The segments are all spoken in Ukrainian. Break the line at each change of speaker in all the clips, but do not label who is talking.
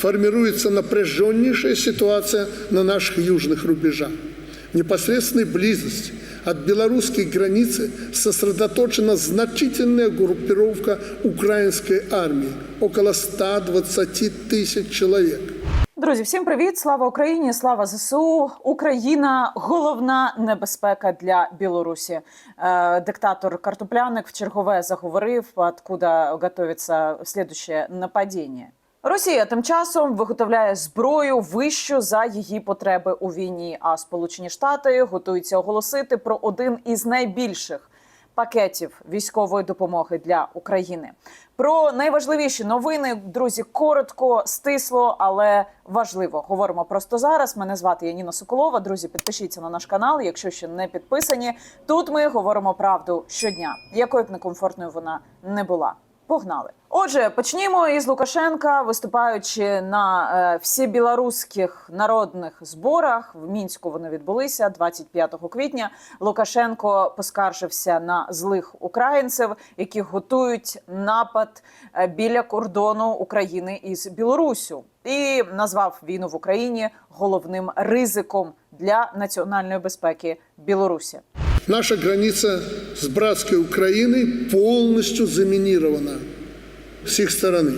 формируется напряженнейшая ситуация на наших южных рубежах. В непосредственной близости от белорусской границы сосредоточена значительная группировка украинской армии, около 120 тысяч человек.
Друзі, всім привіт! Слава Україні! Слава ЗСУ! Україна головна небезпека для Білорусі. Е, диктатор Картопляник в чергове заговорив, откуда готується слідуще нападіння. Росія тим часом виготовляє зброю вищу за її потреби у війні. А Сполучені Штати готуються оголосити про один із найбільших пакетів військової допомоги для України. Про найважливіші новини, друзі, коротко, стисло, але важливо. Говоримо просто зараз. Мене звати Яніна Соколова. Друзі, підпишіться на наш канал, якщо ще не підписані. Тут ми говоримо правду щодня, якою б некомфортною вона не була. Погнали. Отже, почнімо із Лукашенка, виступаючи на е, всебілоруських народних зборах. В мінську вони відбулися 25 квітня. Лукашенко поскаржився на злих українців, які готують напад е, біля кордону України із Білоруссю, і назвав війну в Україні головним ризиком для національної безпеки Білорусі.
Наша граница с братской Украиной полностью заминирована с их стороны.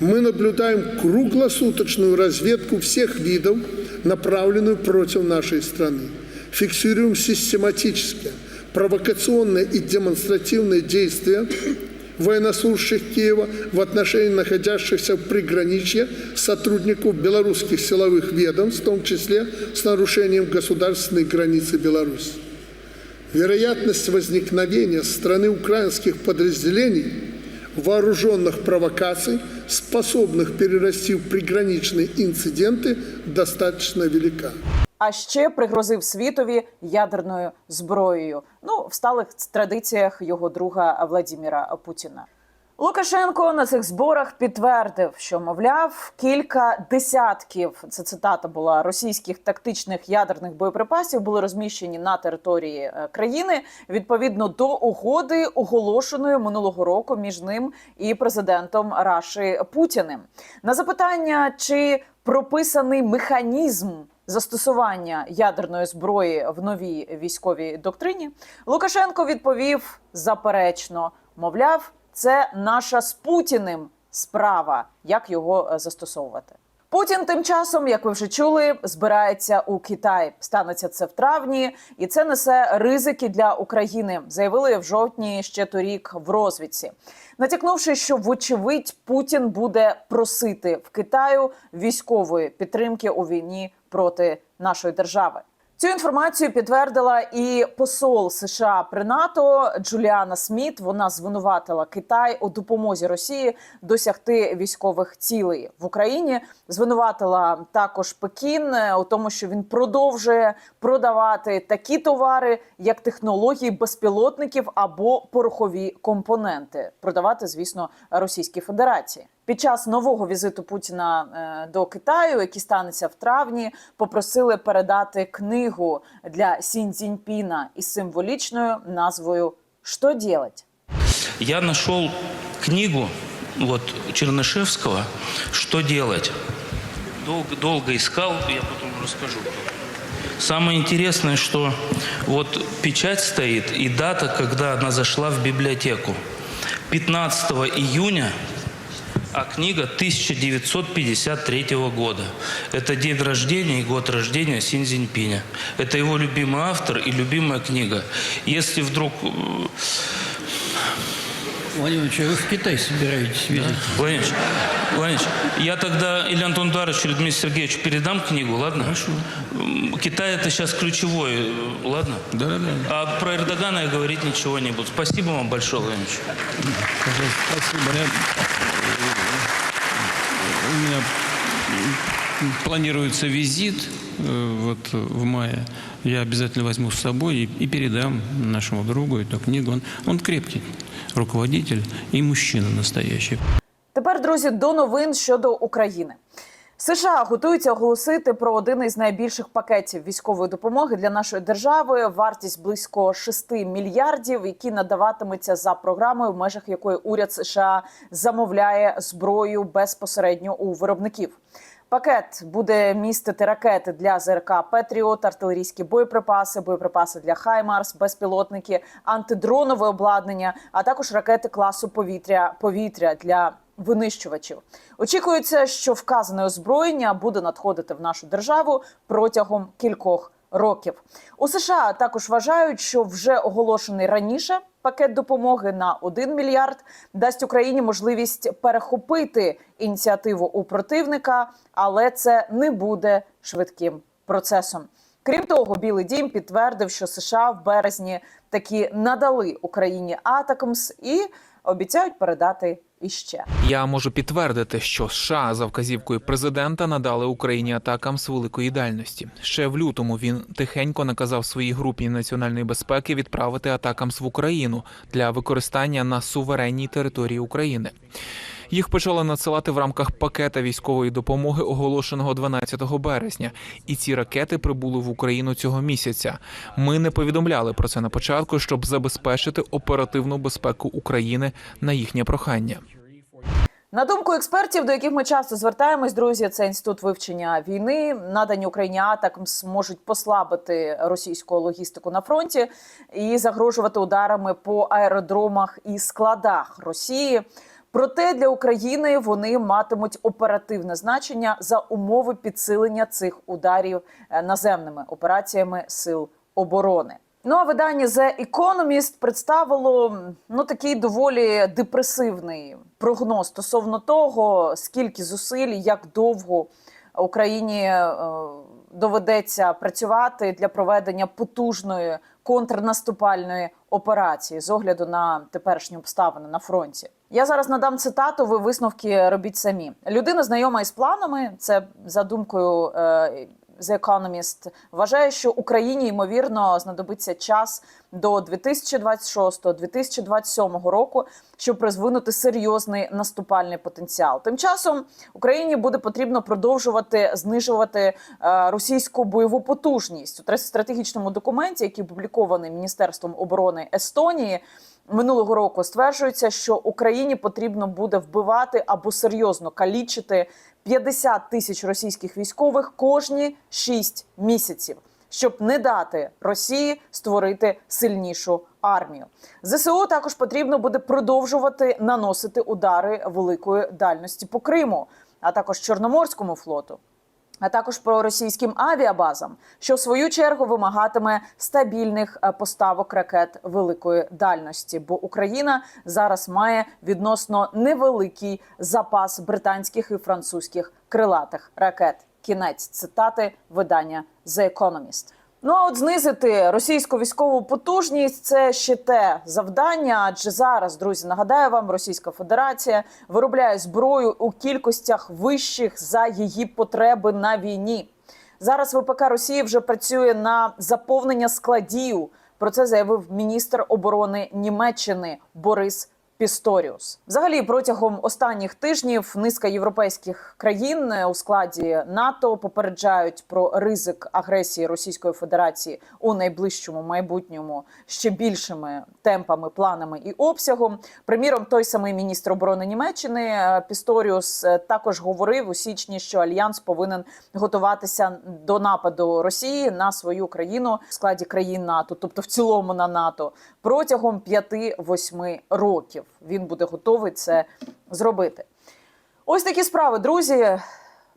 Мы наблюдаем круглосуточную разведку всех видов, направленную против нашей страны. Фиксируем систематически провокационные и демонстративные действия военнослужащих Киева в отношении находящихся в приграничье сотрудников белорусских силовых ведомств, в том числе с нарушением государственной границы Беларуси. Вероятность возникновения со стороны украинских подразделений вооруженных провокаций, способных перерасти в приграничные инциденты, достаточно велика.
а ще пригрозив світові ядерною зброєю. Ну, в сталих традиціях його друга Владіміра Путіна. Лукашенко на цих зборах підтвердив, що мовляв кілька десятків це цитата була російських тактичних ядерних боєприпасів були розміщені на території е, країни відповідно до угоди, оголошеної минулого року між ним і президентом Раші Путіним. На запитання, чи прописаний механізм застосування ядерної зброї в новій військовій доктрині, Лукашенко відповів заперечно, мовляв, це наша з Путіним справа, як його е, застосовувати. Путін тим часом, як ви вже чули, збирається у Китай. Станеться це в травні, і це несе ризики для України. Заявили в жовтні ще торік в розвідці, натякнувши, що вочевидь Путін буде просити в Китаю військової підтримки у війні проти нашої держави. Цю інформацію підтвердила і посол США при НАТО Джуліана Сміт. Вона звинуватила Китай у допомозі Росії досягти військових цілей в Україні. Звинуватила також Пекін е, у тому, що він продовжує продавати такі товари, як технології безпілотників або порохові компоненти. Продавати, звісно, Російській Федерації. Під час нового візиту Путіна е, до Китаю, який станеться в травні, попросили передати книгу для Сінь Цзіньпіна із символічною назвою «Що делать?».
Я нашел книгу вот Чернышевского «Что делать?». Долго, долго искал, я потом расскажу. Самое интересное, что вот печать стоит и дата, когда она зашла в библиотеку. 15 июня, а книга 1953 года. Это день рождения и год рождения Синь Цзиньпиня. Это его любимый автор и любимая книга. Если вдруг э,
Владимир Ильич, а вы в Китай собираетесь видеть?
Владимир Ильич, Владимир Ильич, я тогда Илья Антон Даровичу или Дмитрию Сергеевичу передам книгу, ладно?
Хорошо.
Китай это сейчас ключевой, э, ладно?
Да, да, да.
А про Эрдогана я говорить ничего не буду. Спасибо вам большое, Владимир Ильич.
Пожалуйста, спасибо. У меня планируется визит э, вот в мае. Я обязательно возьму с собой и, и передам нашему другу эту книгу. Он, он крепкий руководитель и мужчина настоящий.
Тепер, друзі, до новин щодо України. США готуються оголосити про один із найбільших пакетів військової допомоги для нашої держави. Вартість близько 6 мільярдів, які надаватиметься за програмою, в межах якої уряд США замовляє зброю безпосередньо у виробників. Пакет буде містити ракети для ЗРК Петріот, артилерійські боєприпаси, боєприпаси для Хаймарс, безпілотники, антидронове обладнання, а також ракети класу повітря повітря для винищувачів. Очікується, що вказане озброєння буде надходити в нашу державу протягом кількох років. У США також вважають, що вже оголошений раніше пакет допомоги на 1 мільярд дасть Україні можливість перехопити ініціативу у противника, але це не буде швидким процесом. Крім того, Білий Дім підтвердив, що США в березні таки надали Україні Атакамс і обіцяють передати іще.
Я можу підтвердити, що США за вказівкою президента надали Україні атакам з великої дальності. Ще в лютому він тихенько наказав своїй групі національної безпеки відправити атакам в Україну для використання на суверенній території України. Їх почали надсилати в рамках пакета військової допомоги, оголошеного 12 березня, і ці ракети прибули в Україну цього місяця. Ми не повідомляли про це на початку, щоб забезпечити оперативну безпеку України на їхнє прохання.
На думку експертів, до яких ми часто звертаємось, друзі, це інститут вивчення війни. Надані Україні атакамс можуть послабити російську логістику на фронті і загрожувати ударами по аеродромах і складах Росії. Проте для України вони матимуть оперативне значення за умови підсилення цих ударів е, наземними операціями сил оборони. Ну а видання The Economist представило ну такий доволі депресивний прогноз стосовно того, скільки зусиль, як довго Україні е, доведеться працювати для проведення потужної контрнаступальної операції з огляду на теперішні обставини на фронті. Я зараз надам цитату. Ви висновки робіть самі. Людина знайома із планами. Це за думкою. Е, The Economist вважає, що Україні ймовірно знадобиться час до 2026-2027 року, щоб розвинути серйозний наступальний потенціал. Тим часом Україні буде потрібно продовжувати знижувати е, російську бойову потужність у стратегічному документі, який опублікований Міністерством оборони Естонії. Минулого року стверджується, що Україні потрібно буде вбивати або серйозно калічити 50 тисяч російських військових кожні 6 місяців, щоб не дати Росії створити сильнішу армію. ЗСУ також потрібно буде продовжувати наносити удари великої дальності по Криму, а також Чорноморському флоту а також про російським авіабазам, що в свою чергу вимагатиме стабільних е, поставок ракет великої дальності. Бо Україна зараз має відносно невеликий запас британських і французьких крилатих ракет. Кінець цитати видання The Economist. Ну а от знизити російську військову потужність це ще те завдання. Адже зараз, друзі, нагадаю вам, Російська Федерація виробляє зброю у кількостях вищих за її потреби на війні. Зараз ВПК Росії вже працює на заповнення складів. Про це заявив міністр оборони Німеччини Борис Пісторіус. Взагалі, протягом останніх тижнів низка європейських країн е, у складі НАТО попереджають про ризик агресії Російської Федерації у найближчому майбутньому ще більшими темпами, планами і обсягом. Приміром, той самий міністр оборони Німеччини е, Пісторіус е, також говорив у січні, що альянс повинен готуватися до нападу Росії на свою країну в складі країн НАТО, тобто в цілому на НАТО, протягом 5-8 років. Він буде готовий це зробити. Ось такі справи, друзі.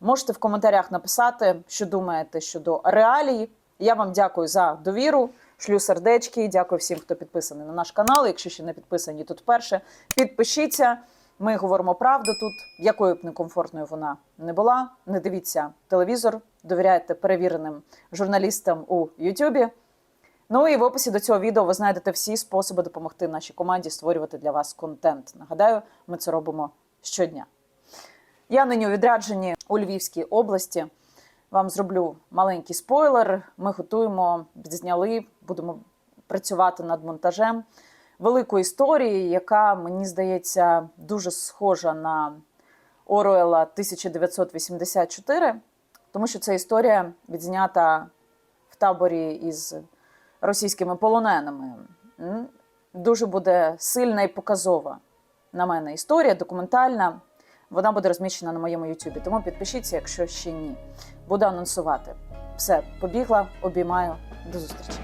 Можете в коментарях написати, що думаєте щодо реалій. Я вам дякую за довіру. Шлю сердечки. Дякую всім, хто підписаний на наш канал. Якщо ще не підписані тут вперше, підпишіться. Ми говоримо правду тут, якою б некомфортною вона не була. Не дивіться телевізор, довіряйте перевіреним журналістам у Ютубі. Ну і в описі до цього відео ви знайдете всі способи допомогти нашій команді створювати для вас контент. Нагадаю, ми це робимо щодня. Я нині у відрядженні у Львівській області. Вам зроблю маленький спойлер. Ми готуємо, зняли, будемо працювати над монтажем великої історії, яка мені здається дуже схожа на Оруела 1984, тому що це історія відзнята в таборі із російськими полоненими. Дуже буде сильна і показова на мене історія, документальна. Вона буде розміщена на моєму Ютубі. Тому підпишіться, якщо ще ні. Буду анонсувати. Все, побігла, обіймаю. До зустрічі.